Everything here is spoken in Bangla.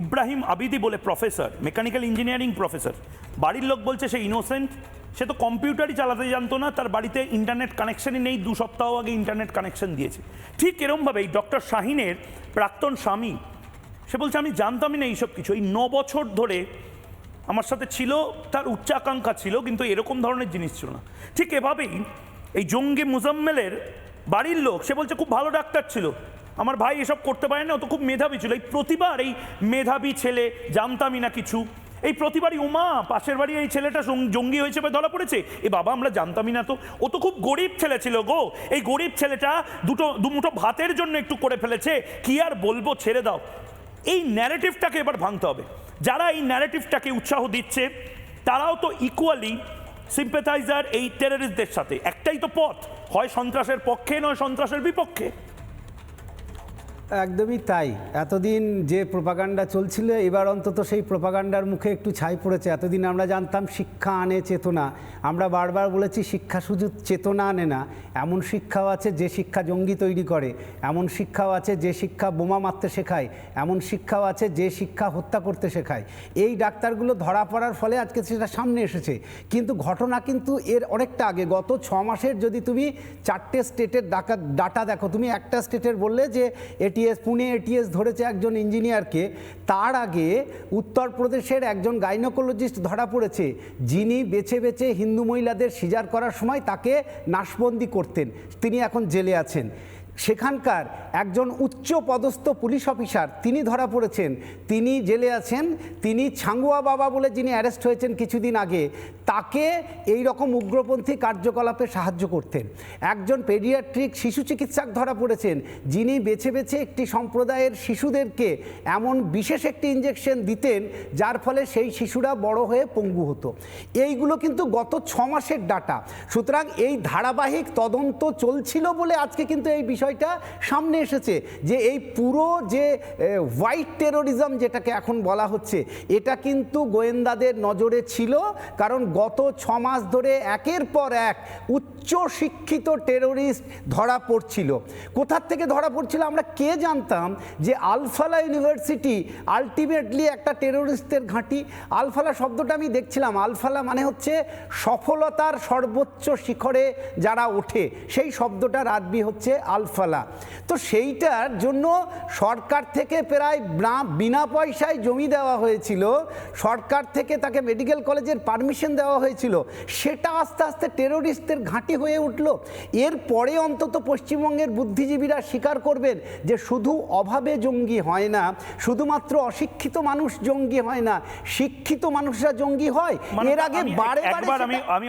ইব্রাহিম আবিদি বলে প্রফেসর, মেকানিক্যাল ইঞ্জিনিয়ারিং প্রফেসর। বাড়ির লোক বলছে সে ইনোসেন্ট সে তো কম্পিউটারই চালাতে জানতো না, তার বাড়িতে ইন্টারনেট কানেকশনই নেই, দু সপ্তাহ আগে ইন্টারনেট কানেকশন দিয়েছে। ঠিক এরমভাবেই ডক্টর শাহিনের প্রাক্তন স্বামী, সে বলছে, আমি জানতামই না এইসব কিছু। এই ন বছর ধরে আমার সাথে ছিল, তার উচ্চাকাঙ্ক্ষা ছিল, কিন্তু এরকম ধরনের জিনিস ছিল না। ঠিক এভাবেই এই জঙ্গি মুজাম্মেলের বাড়ির লোক, সে বলছে, খুব ভালো ডাক্তার ছিল। আমার ভাই এসব করতে পারে না, ও তো খুব মেধাবী ছিল। এই প্রতিবার এই মেধাবী ছেলে, জানতামই না কিছু। এই প্রতিবারই, উমা, পাশের বাড়ি এই ছেলেটা জঙ্গি হয়েছে ধরা পড়েছে। এ বাবা, আমরা জানতামই না তো। ও তো খুব গরিব ছেলে ছিল গো। এই গরিব ছেলেটা দুটো দুমুঠো ভাতের জন্য একটু করে ফেলেছে। কি আর বলব, ছেড়ে দাও। এই ন্যারেটিভটাকে এবার ভাঙতে হবে। যারা এই ন্যারেটিভটাকে উৎসাহ দিচ্ছে, তারাও তো ইকুয়ালি সিম্পেথাইজার এই টেররিস্টদের সাথে। একটাই তো পথ, হয় সন্ত্রাসের পক্ষে, নয় সন্ত্রাসের বিপক্ষে। একদমই তাই। এতদিন যে প্রপাগান্ডা চলছিল, এবার অন্তত সেই প্রপাগান্ডার মুখে একটু ছাই পড়েছে। এতদিন আমরা জানতাম শিক্ষা আনে চেতনা। আমরা বারবার বলেছি শিক্ষা শুধু চেতনা আনে না, এমন শিক্ষাও আছে যে শিক্ষা জঙ্গি তৈরি করে, এমন শিক্ষাও আছে যে শিক্ষা বোমা মারতে শেখায়, এমন শিক্ষাও আছে যে শিক্ষা হত্যা করতে শেখায়। এই ডাক্তারগুলো ধরা পড়ার ফলে আজকে সেটা সামনে এসেছে। কিন্তু ঘটনা কিন্তু এর অনেকটা আগে। গত ছ মাসের যদি তুমি চারটে স্টেটের ডাকা ডাটা দেখো, তুমি একটা স্টেটের বললে যে এটিএস পুনে এটিএস ধরেছে একজন ইঞ্জিনিয়ারকে। তার আগে উত্তরপ্রদেশের একজন গাইনোকোলজিস্ট ধরা পড়েছে। যিনি বেছে বেছে হিন্দু মহিলাদের সিজার করার সময় তাকে নাশবন্দি করতেন। তিনি এখন জেলে আছেন। সেখানকার একজন উচ্চ পদস্থ পুলিশ অফিসার, তিনি ধরা পড়েছেন। তিনি জেলে আছেন, তিনি ছাঙ্গুয়া বাবা বলে যিনি অ্যারেস্ট হয়েছেন কিছুদিন আগে, তাকে এই রকম উগ্রপন্থী কার্যকলাপে সাহায্য করতেন। একজন পেডিয়াট্রিক শিশু চিকিৎসক ধরা পড়েছেন, যিনি বেছে বেছে একটি সম্প্রদায়ের শিশুদেরকে এমন বিশেষ একটি ইঞ্জেকশন দিতেন, যার ফলে সেই শিশুরা বড় হয়ে পঙ্গু হতো। এইগুলো কিন্তু গত ছ মাসের ডাটা সুতরাং এই ধারাবাহিক তদন্ত চলছিল বলে আজকে কিন্তু এই বিষয়টা সামনে এসেছে যে এই পুরো যে হোয়াইট টেরোরিজম যেটাকে এখন বলা হচ্ছে, এটা কিন্তু গোয়েন্দাদের নজরে ছিল কারণ গত ছ মাস ধরে একের পর এক উচ্চ শিক্ষিত টেরোরিস্ট ধরা পড়ছিল। কোথার থেকে ধরা পড়ছিল? আমরা কে জানতাম যে আলফালা ইউনিভার্সিটি আলটিমেটলি একটা টেরোরিস্টের ঘাঁটি? আলফালা শব্দটা আমি দেখছিলাম। আলফালা মানে হচ্ছে সফলতার সর্বোচ্চ শিখরে যারা ওঠে। সেই শব্দটার আরবি হচ্ছে আলফালা তো সেইটার জন্য সরকার থেকে প্রায় বিনা পয়সায় জমি দেওয়া হয়েছিল। সরকার থেকে তাকে মেডিকেল কলেজের পারমিশন দেওয়া হয়েছিল। সেটা আস্তে আস্তে টেরোরিস্টদের ঘাঁটি হয়ে উঠল। এরপরে অন্তত পশ্চিমবঙ্গের বুদ্ধিজীবীরা স্বীকার করবেন যে শুধু অভাবে জঙ্গি হয় না শুধুমাত্র অশিক্ষিত মানুষ জঙ্গি হয় না শিক্ষিত মানুষরা জঙ্গি হয়। মানে এর আগে বারে বারে আমি আমি